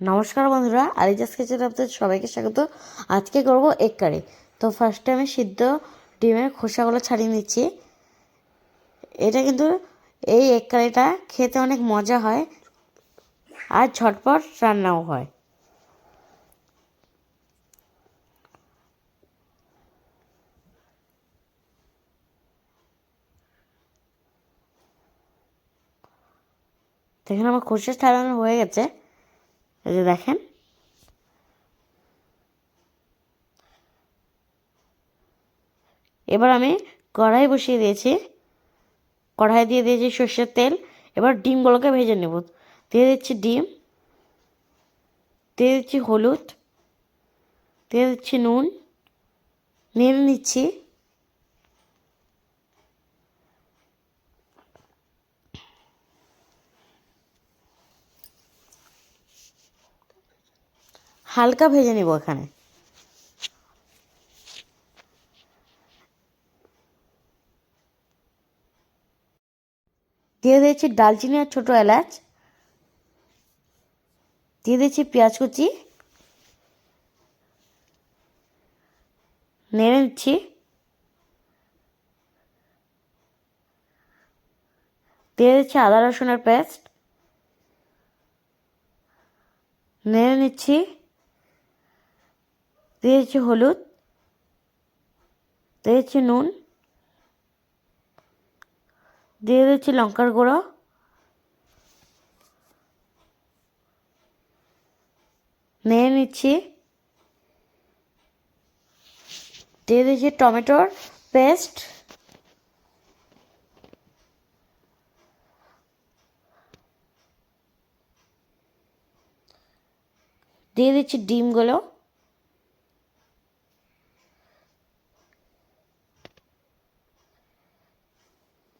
নমস্কার বন্ধুরা, আলিজাস কিচেন আপনাদের সবাইকে স্বাগত। আজকে করব এগ কারি তো ফার্স্টে আমি সিদ্ধ ডিমের খোসাগুলো ছাড়িয়ে নিচ্ছি। এটা কিন্তু এই এগ কারিটা খেতে অনেক মজা হয় আর ঝটপট রান্নাও হয়। দেখেন আমার খোসা ছাড়ানো হয়ে গেছে। এই যে দেখেন। এবার আমি কড়াই বসিয়ে দিয়েছি। কড়াই দিয়ে দিয়েছি সর্ষের তেল। এবার ডিমগুলোকে ভেজে নেব। দিয়ে দিচ্ছি ডিম। দিয়ে দিচ্ছি হলুদ। দিয়ে দিচ্ছি নুন। নেড়ে নিচ্ছি। হালকা ভেজে নেব এখানে। দিয়ে দিয়েছি ডালচিনি আর ছোটো এলাচ। দিয়ে দিয়েছি পেঁয়াজ কুচি। নেড়ে নিচ্ছি দিয়ে দিচ্ছি আদা রসুনের পেস্ট। নেড়ে নিচ্ছি। দিয়ে দিচ্ছি হলুদ দিয়ে দিচ্ছি নুন, দিয়ে দিচ্ছি লঙ্কার গুঁড়ো, নিয়ে নিচ্ছি, দিয়ে দিচ্ছি টমেটোর পেস্ট, দিয়ে দিচ্ছি ডিমগুলো।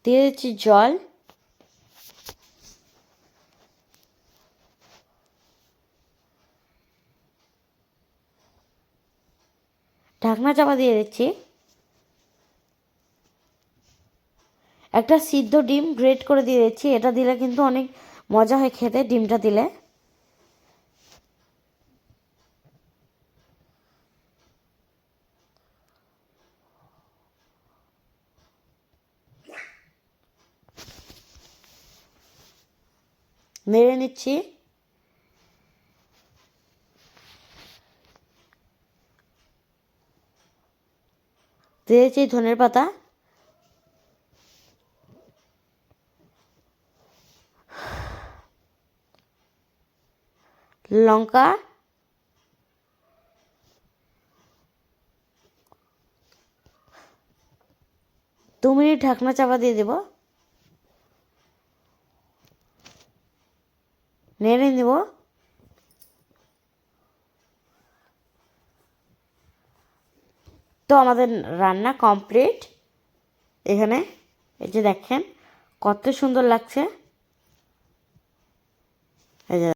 দিয়ে দিচ্ছি জল, ঢাকনা চাপা দিয়ে দিচ্ছি। একটা সিদ্ধ ডিম গ্রেট করে দিয়ে দিচ্ছি। এটা দিলে কিন্তু অনেক মজা হয় খেতে ডিমটা দিলে। নেড়ে নিচ্ছি দিয়েছি ধনের পাতা। লঙ্কা। দু মিনিট ঢাকনা চাপা দিয়ে দেবো। নেড়ে নেব তো আমাদের রান্না কমপ্লিট এখানে এই যে দেখেন কত সুন্দর লাগছে এই যে